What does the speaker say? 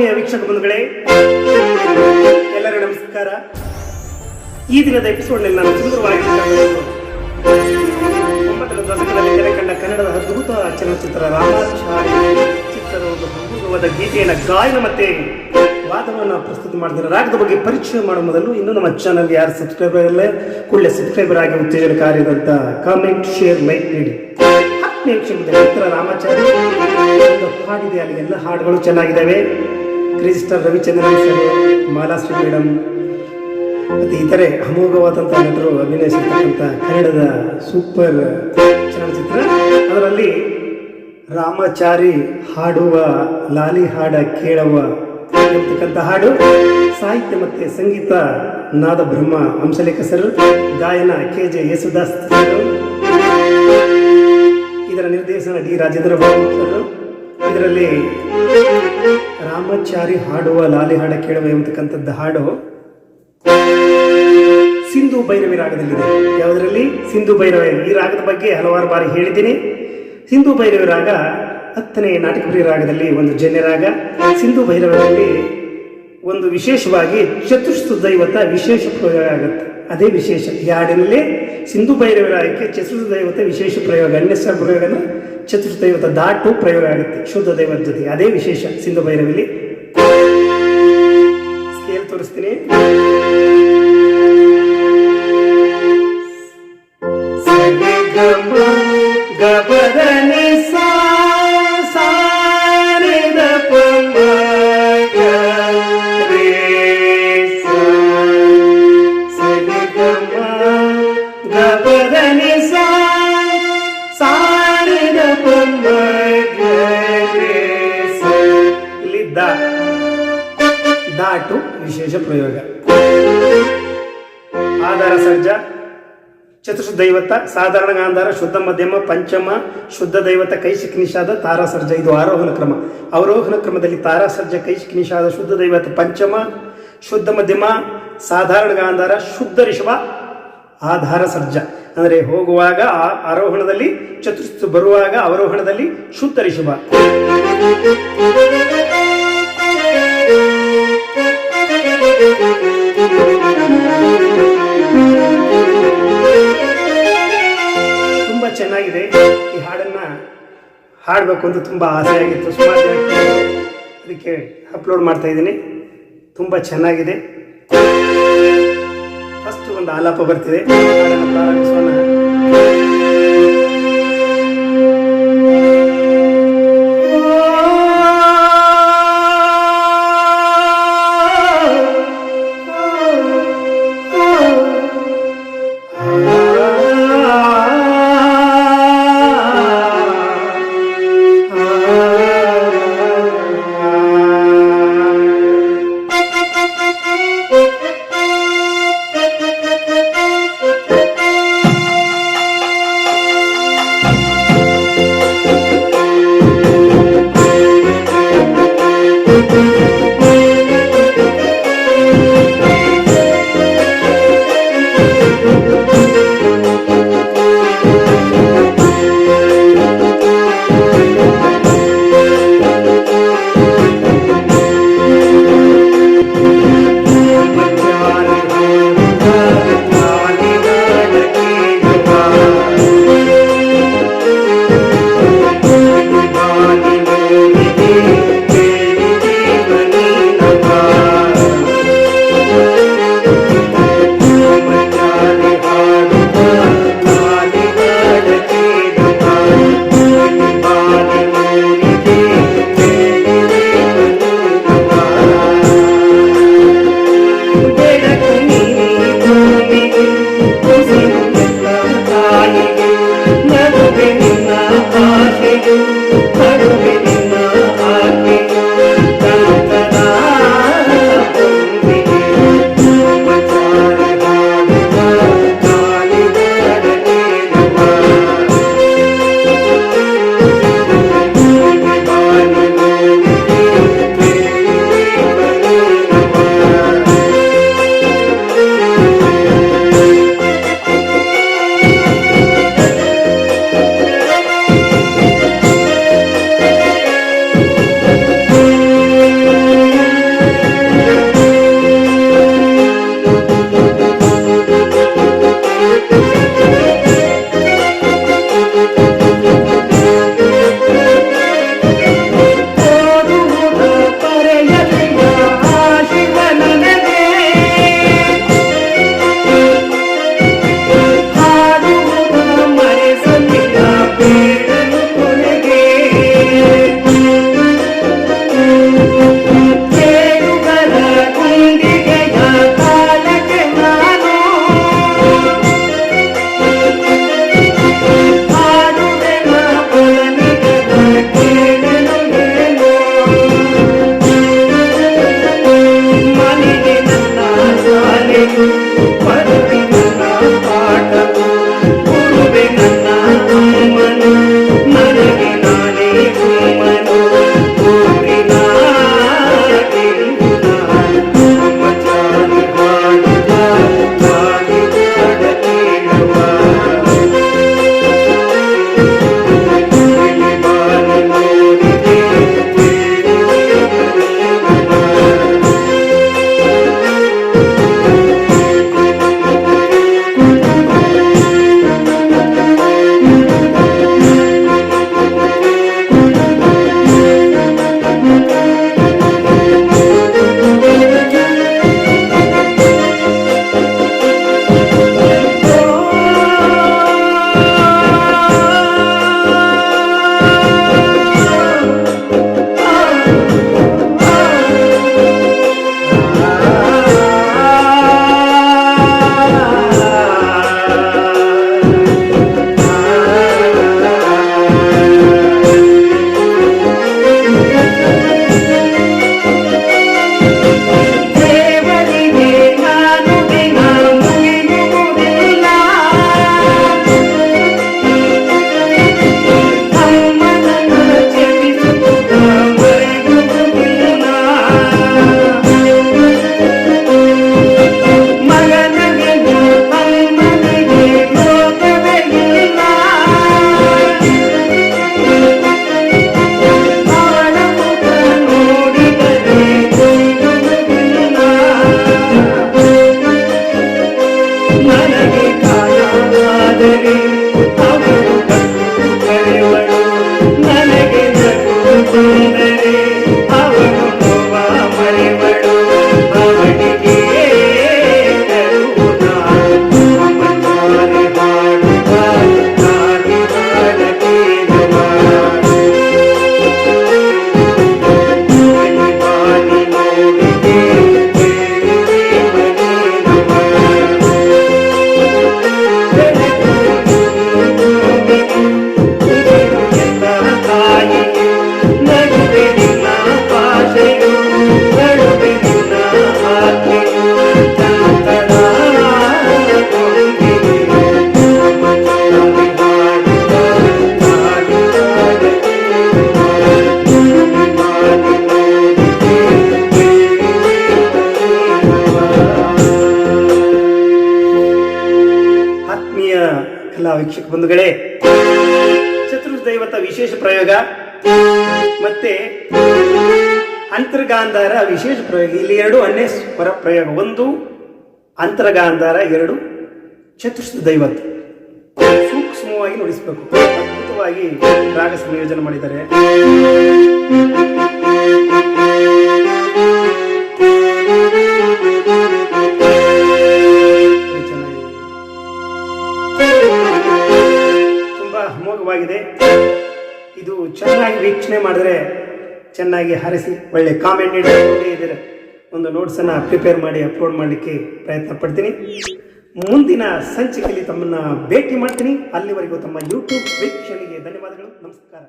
ಆತ್ಮೀಯ ವೀಕ್ಷಕ ಬಂಧುಗಳೇ, ಎಲ್ಲರಿಗೂ ನಮಸ್ಕಾರ. ಈ ದಿನದ ಎಪಿಸೋಡ್ನಲ್ಲಿ ನಾನು ಸುಂದರವಾಗಿ ದಶಕದಲ್ಲಿ ಕಂಡ ಕನ್ನಡದ ಅದ್ಭುತ ಚಲನಚಿತ್ರ ರಾಮಾಚಾರಿ ಚಿತ್ರದ ಒಂದು ಗೀತೆಯನ್ನು ಗಾಯನ ಮತ್ತೆ ವಾದವನ್ನು ಪ್ರಸ್ತುತ ಮಾಡಿದರೆ ರಾಗದ ಬಗ್ಗೆ ಪರಿಚಯ ಮಾಡುವ ಮೊದಲು ಇನ್ನೂ ನಮ್ಮ ಚಾನಲ್ ಯಾರು ಸಬ್ಸ್ಕ್ರೈಬರ್ ಇಲ್ಲ ಕೂಡಲೇ ಸಬ್ಸ್ಕ್ರೈಬರ್ ಆಗಿ ಉತ್ತೇಜನಕಾರಿಯಾದಂಥ ಕಾಮೆಂಟ್ ಶೇರ್ ಲೈಕ್ ನೀಡಿ. ಕ್ಷಮತೆ ಚಿತ್ರ ರಾಮಾಚಾರಿ ಹಾಡಿದೆ, ಅಲ್ಲಿ ಎಲ್ಲ ಹಾಡುಗಳು ಚೆನ್ನಾಗಿದ್ದಾವೆ. Crazy star Ravichandran sir, Malashree madam ಮತ್ತು ಇತರೆ ಅಮೋಘವಾದಂಥ ನಟರು ಅಭಿನಯಿಸಿರ್ತಕ್ಕಂಥ ಕನ್ನಡದ ಸೂಪರ್ ಚಲನಚಿತ್ರ. ಅದರಲ್ಲಿ ರಾಮಚಾರಿ ಹಾಡುವ, ಲಾಲಿ ಹಾಡ ಕೇಳುವ ಹಾಡು, ಸಾಹಿತ್ಯ ಮತ್ತು ಸಂಗೀತ ನಾದ ಬ್ರಹ್ಮ ಹಂಸಲೇಖ ಸರ್, ಗಾಯನ ಕೆ ಜೆ ಯೇಸುದಾಸ್ ಸರ್. ಇದರ ನಿರ್ದೇಶನ ಡಿ. ರಾಜೇಂದ್ರ ಬಾಬು ಸರ್. ಇದರಲ್ಲಿ ರಾಮಚಾರಿ ಹಾಡುವ ಲಾಲಿ ಹಾಡ ಕೇಳುವ ಎಂಬತಕ್ಕಂಥದ್ದು ಹಾಡು ಸಿಂಧು ಭೈರವಿ ರಾಗದಲ್ಲಿದೆ. ಯಾವುದರಲ್ಲಿ? ಸಿಂಧು ಭೈರವಿ. ಈ ರಾಗದ ಬಗ್ಗೆ ಹಲವಾರು ಬಾರಿ ಹೇಳಿದ್ದೀನಿ. ಸಿಂಧು ಭೈರವಿ ರಾಗ ಹತ್ತನೇ ನಾಟಕಪ್ರಿಯ ರಾಗದಲ್ಲಿ ಒಂದು ಜನ್ಯ ರಾಗ. ಸಿಂಧು ಭೈರವದಲ್ಲಿ ಒಂದು ವಿಶೇಷವಾಗಿ ಚತುಷ್ಠ ದೈವತ ವಿಶೇಷ ಪ್ರಯೋಗ ಆಗುತ್ತೆ. ಅದೇ ವಿಶೇಷ. ಈ ಹಾಡಿನಲ್ಲಿ ಸಿಂಧು ಭೈರವಿ ರಾಗಕ್ಕೆ ಚತುರ್ಥ ದೈವತ ವಿಶೇಷ ಪ್ರಯೋಗ ಅನ್ಯಸ್ಥ ಪ್ರಯೋಗ ಅಂದ್ರೆ ಚತುರ್ಥ ದೈವತ ದಾಟು ಪ್ರಯೋಗ ಆಗುತ್ತೆ. ಶುದ್ಧ ದೈವದ ಜೊತೆಗೆ ಅದೇ ವಿಶೇಷ ಸಿಂಧು ಭೈರವಿಲಿ. ಸ್ಕೇಲ್ ತೋರಿಸ್ತೀನಿ. ಆಧಾರ ಸರ್ಜ ಚತುರ್ಥ ದೈವತ ಸಾಧಾರಣ ಗಾಂಧಾರ ಶುದ್ಧ ಮಧ್ಯಮ, ಪಂಚಮ, ಶುದ್ಧ ದೈವತ ಕೈಶಿಕ್ ನಿಷಾದ, ತಾರಾ ಸರ್ಜ. ಇದು ಆರೋಹಣ ಕ್ರಮ. ಅವರೋಹಣ ಕ್ರಮದಲ್ಲಿ ತಾರಾ ಸರ್ಜ ಕೈಶಿಕ್ ನಿಷಾದ, ಶುದ್ಧ ದೈವತ ಪಂಚಮ, ಶುದ್ಧ ಮಧ್ಯಮ, ಸಾಧಾರಣ ಗಾಂಧಾರ ಶುದ್ಧ ರಿಷಭ, ಆಧಾರ ಸರ್ಜ. ಅಂದರೆ ಹೋಗುವಾಗ ಆ ಆರೋಹಣದಲ್ಲಿ, ಚತುರ್ಥ ಬರುವಾಗ ಅವರೋಹಣದಲ್ಲಿ ಶುದ್ಧ ರಿಷಭ. ತುಂಬ ಚೆನ್ನಾಗಿದೆ ಈ ಹಾಡನ್ನ ಹಾಡಬೇಕು ಅಂತ ತುಂಬ ಆಸೆ ಆಗಿತ್ತು. ಸುಮಾರು ಅದಕ್ಕೆ ಅಪ್ಲೋಡ್ ಮಾಡ್ತಾ ಇದ್ದೀನಿ. ತುಂಬ ಚೆನ್ನಾಗಿದೆ. ಫಸ್ಟ್ ಒಂದು ಆಲಾಪ ಬರ್ತಿದೆ. ಪ್ರಾರಂಭಿಸೋಣ. Música ಬಂಧುಗಳೇ? ಚತುರ್ದೈವತ ವಿಶೇಷ ಪ್ರಯೋಗ, ಮತ್ತೆ ಅಂತರ್ಗಾಂಧಾರ ವಿಶೇಷ ಪ್ರಯೋಗ. ಇಲ್ಲಿ ಎರಡು ಅನ್ಯ ಪರ ಪ್ರಯೋಗ. ಒಂದು ಅಂತರ್ಗಾಂಧಾರ, ಎರಡು ಚತುರ್ಥ ದೈವತ್ ಸೂಕ್ಷ್ಮವಾಗಿ ನುಡಿಸಬೇಕು. ಅದ್ಭುತವಾಗಿ ರಾಗ ಸಂಯೋಜನೆ ಮಾಡಿದ್ದಾರೆ. ತುಂಬಾ ಇದು ಚೆನ್ನಾಗಿ ವೀಕ್ಷಣೆ ಮಾಡಿದ್ರೆ ಚೆನ್ನಾಗಿ ಹರಿಸಿ ಒಳ್ಳೆ ಕಾಮೆಂಟ್ ನೀಡಿ ಇದ್ದೀರ ಒಂದು ನೋಟ್ಸನ್ನು ಪ್ರಿಪೇರ್ ಮಾಡಿ ಅಪ್ಲೋಡ್ ಮಾಡಲಿಕ್ಕೆ ಪ್ರಯತ್ನ ಪಡ್ತೀನಿ. ಮುಂದಿನ ಸಂಚಿಕೆಯಲ್ಲಿ ತಮ್ಮನ್ನ ಭೇಟಿ ಮಾಡ್ತೀನಿ. ಅಲ್ಲಿವರೆಗೂ ತಮ್ಮ ಯೂಟ್ಯೂಬ್ ವೀಕ್ಷಣೆಗೆ ಧನ್ಯವಾದಗಳು. ನಮಸ್ಕಾರ.